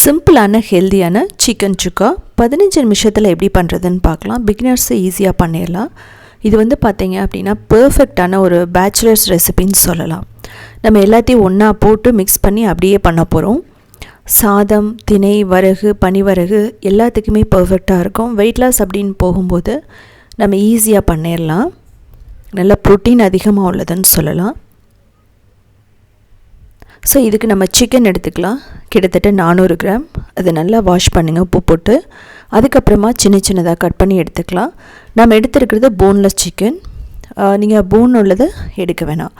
சிம்பிளான ஹெல்த்தியான சிக்கன் சுக்கா பதினஞ்சு நிமிஷத்தில் எப்படி பண்ணுறதுன்னு பார்க்கலாம். பிகினர்ஸு ஈஸியாக பண்ணிடலாம். இது வந்து பார்த்தீங்க அப்படின்னா பர்ஃபெக்டான ஒரு பேச்சுலர்ஸ் ரெசிபின்னு சொல்லலாம். நம்ம எல்லாத்தையும் ஒன்றா போட்டு மிக்ஸ் பண்ணி அப்படியே பண்ண போகிறோம் சாதம் திணை வரகு பனிவரகு எல்லாத்துக்குமே பர்ஃபெக்டாக இருக்கும். வெயிட் லாஸ் அப்படின்னு போகும்போது நம்ம ஈஸியாக பண்ணிடலாம். நல்ல ப்ரோட்டீன் அதிகமாக உள்ளதுன்னு சொல்லலாம். ஸோ இதுக்கு நம்ம சிக்கன் எடுத்துக்கலாம். கிட்டத்தட்ட நானூறு கிராம் அதை நல்லா வாஷ் பண்ணுங்கள் உப்பு போட்டு. அதுக்கப்புறமா சின்ன சின்னதாக கட் பண்ணி எடுத்துக்கலாம். நம்ம எடுத்துருக்கிறது போன்லெஸ் சிக்கன் நீங்கள் போன் உள்ளதை எடுக்க வேணாம்.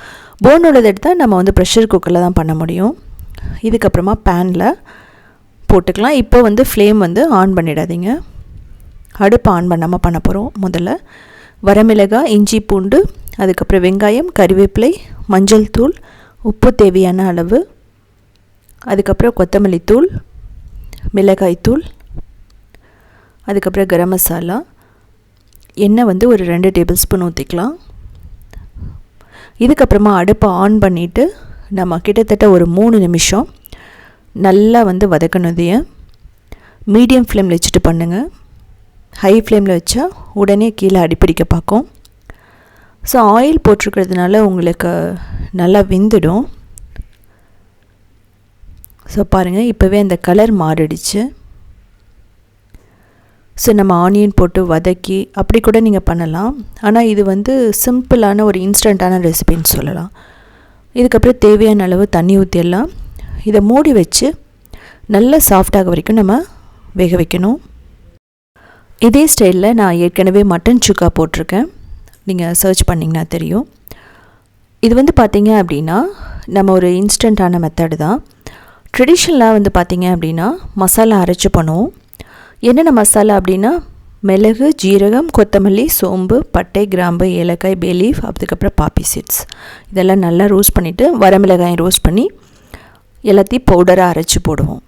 போன் உள்ளதை எடுத்தால் நம்ம வந்து ப்ரெஷர் குக்கரில் தான் பண்ண முடியும். இதுக்கப்புறமா பேனில் போட்டுக்கலாம். இப்போ வந்து ஃப்ளேம் வந்து ஆன் பண்ணிடாதீங்க. அடுப்பு ஆன் பண்ணாமல் பண்ண போகிறோம் முதல்ல. வரமிளகாய் இஞ்சி பூண்டு அதுக்கப்புறம் வெங்காயம் கறிவேப்பிலை மஞ்சள் தூள் உப்பு தேவையான அளவு அதுக்கப்புறம் கொத்தமல்லி தூள் மிளகாய் தூள் அதுக்கப்புறம் கரம் மசாலா. எண்ணெய் வந்து ஒரு ரெண்டு டேபிள் ஸ்பூன் ஊற்றிக்கலாம் இதுக்கப்புறமா அடுப்பை ஆன் பண்ணிவிட்டு நம்ம கிட்டத்தட்ட ஒரு மூணு நிமிஷம் நல்லா வந்து வதக்கணுதைய மீடியம் ஃப்ளேமில் வச்சுட்டு பண்ணுங்கள் ஹை ஃப்ளேமில் வச்சா உடனே கீழே அடிப்பிடிக்க பார்க்கும். ஸோ ஆயில் போட்டிருக்கிறதுனால உங்களுக்கு நல்லா வெந்துடும். ஸோ பாருங்கள் இப்போவே அந்த கலர் மாறிடுச்சு. ஸோ நம்ம ஆனியன் போட்டு வதக்கி அப்படி கூட நீங்கள் பண்ணலாம். ஆனால் இது வந்து சிம்பிளான ஒரு இன்ஸ்டண்ட்டான ரெசிபின்னு சொல்லலாம். இதுக்கப்புறம் தேவையான அளவு தண்ணி ஊற்றிடலாம் இதை மூடி வச்சு நல்லா சாஃப்டாக வரைக்கும் நம்ம வேக வைக்கணும். இதே ஸ்டைலில் நான் ஏற்கனவே மட்டன் சுக்கா போட்டிருக்கேன். நீங்கள் சர்ச் பண்ணிங்கன்னா தெரியும். இது வந்து பார்த்திங்க அப்படின்னா நம்ம ஒரு இன்ஸ்டண்ட்டான மெத்தடு தான். ட்ரெடிஷ்னலாக வந்து பார்த்திங்க அப்படின்னா மசாலா அரைச்சி பண்ணுவோம். என்னென்ன மசாலா அப்படின்னா மிளகு ஜீரகம் கொத்தமல்லி சோம்பு பட்டை கிராம்பு ஏலக்காய் பேலீஃப் அதுக்கப்புறம் பாப்பி சீட்ஸ் இதெல்லாம் நல்லா ரோஸ்ட் பண்ணிவிட்டு வரமிளகாயை ரோஸ்ட் பண்ணி எல்லாத்தையும் பவுடராக அரைச்சி போடுவோம்.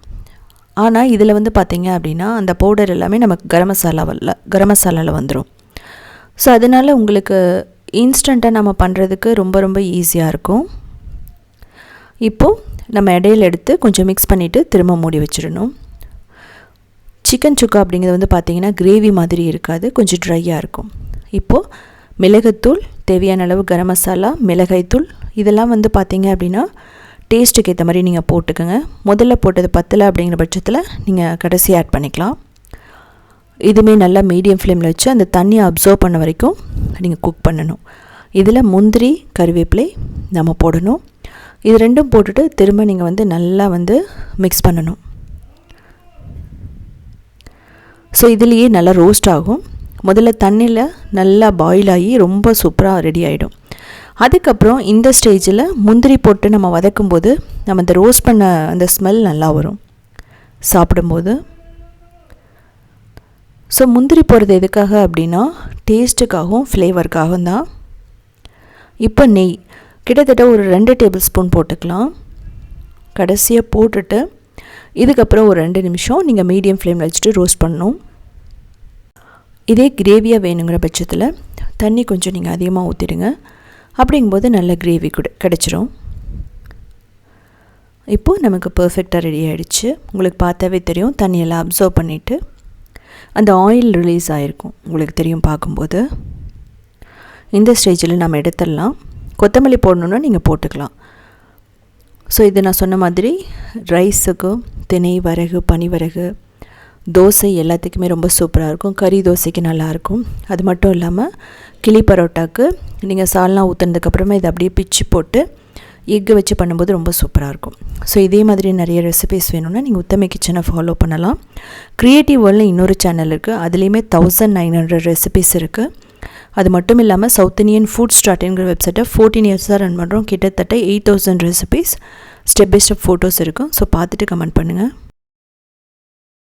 ஆனால் இதில் வந்து பார்த்திங்க அப்படின்னா அந்த பவுடர் எல்லாமே நமக்கு கரம் மசாலாவில் கரம் மசாலாவில் வந்துடும் ஸோ அதனால் உங்களுக்கு இன்ஸ்டண்ட்டாக நம்ம பண்ணுறதுக்கு ரொம்ப ரொம்ப ஈஸியாக இருக்கும். இப்போது நம்ம இடையில எடுத்து கொஞ்சம் மிக்ஸ் பண்ணிவிட்டு திரும்ப மூடி வச்சிடணும். சிக்கன் சுக்கா அப்படிங்கிறது வந்து பார்த்திங்கன்னா கிரேவி மாதிரி இருக்காது கொஞ்சம் ட்ரையாக இருக்கும். இப்போது மிளகுத்தூள் தேவையான அளவு கரம் மசாலா மிளகாய்த்தூள் இதெல்லாம் வந்து பார்த்திங்க அப்படின்னா டேஸ்ட்டுக்கு ஏற்ற மாதிரி நீங்கள் போட்டுக்கோங்க. முதல்ல போட்டது பத்தலை அப்படிங்கிற பட்சத்தில் நீங்கள் கடைசி ஆட் பண்ணிக்கலாம். இதுவுமே நல்லா மீடியம் ஃப்ளேமில் வச்சு அந்த தண்ணியை அப்சர்வ் பண்ண வரைக்கும் நீங்கள் குக் பண்ணணும். இதில் முந்திரி கருவேப்பிலை நம்ம போடணும். இது ரெண்டும் போட்டுட்டு திரும்ப நீங்கள் வந்து நல்லா வந்து மிக்ஸ் பண்ணணும். ஸோ இதுலேயே நல்லா ரோஸ்ட் ஆகும். முதல்ல தண்ணியில் நல்லா பாயில் ஆகி ரொம்ப சூப்பராக ரெடி ஆகிடும் அதுக்கப்புறம் இந்த ஸ்டேஜில் முந்திரி போட்டு நம்ம வதக்கும்போது நம்ம இந்த ரோஸ்ட் பண்ண அந்த ஸ்மெல் நல்லா வரும். சாப்பிடும்போது. ஸோ முந்திரி போடுறது எதுக்காக அப்படின்னா டேஸ்ட்டுக்காகவும் ஃப்ளேவருக்காகவும் தான். இப்போ நெய். கிட்டத்தட்ட ஒரு ரெண்டு டேபிள் ஸ்பூன் போட்டுக்கலாம். கடைசியாக போட்டுட்டு இதுக்கப்புறம் ஒரு ரெண்டு நிமிஷம் நீங்கள் மீடியம் ஃப்ளேமில் வச்சுட்டு ரோஸ்ட் பண்ணணும். இதே கிரேவியாக வேணுங்கிற பட்சத்தில் தண்ணி கொஞ்சம் நீங்கள் அதிகமாக ஊற்றிடுங்க அப்படிங்கும்போது நல்ல கிரேவி கூட கிடச்சிரும். இப்போது நமக்கு பர்ஃபெக்டாக ரெடி ஆகிடுச்சு உங்களுக்கு பார்த்தாவே தெரியும் தண்ணியெல்லாம் அப்சர்வ் பண்ணிவிட்டு அந்த ஆயில் ரிலீஸ் ஆகிருக்கும் உங்களுக்கு தெரியும் பார்க்கும்போது. இந்த ஸ்டேஜில் நம்ம எடுத்துடலாம். கொத்தமல்லி போடணுன்னா நீங்கள் போட்டுக்கலாம். ஸோ இது நான் சொன்ன மாதிரி ரைஸுக்கு தினை வரகு பனிவரகு தோசை எல்லாத்துக்குமே ரொம்ப சூப்பராக இருக்கும். கறி தோசைக்கு நல்லாயிருக்கும். அது மட்டும் இல்லாமல் கிளி பரோட்டாக்கு நீங்கள் சால்னா ஊற்றுனதுக்கப்புறமா இதை அப்படியே பிச்சு போட்டு எக்கு வச்சு பண்ணும்போது ரொம்ப சூப்பராக இருக்கும். ஸோ இதே மாதிரி நிறைய ரெசிபிஸ் வேணும்னா நீங்கள் உத்தமை கிச்சனை ஃபாலோ பண்ணலாம். க்ரியேட்டிவ் வேர்ல்டில் இன்னொரு சேனல் இருக்குது அதுலேயுமே தௌசண்ட் நைன் ஹண்ட்ரட் ரெசிபிஸ் இருக்குது அது மட்டும் இல்லாமல் சவுத் இந்தியன் ஃபுட் ஸ்டார்ட்ங்கிற வெப்சைட்டை ஃபோர்டீன் இயர்ஸாக ரன் பண்ணுறோம் கிட்டத்தட்ட eight thousand recipes step by step photos இருக்கும். ஸோ பார்த்துட்டு கமெண்ட் பண்ணுங்கள்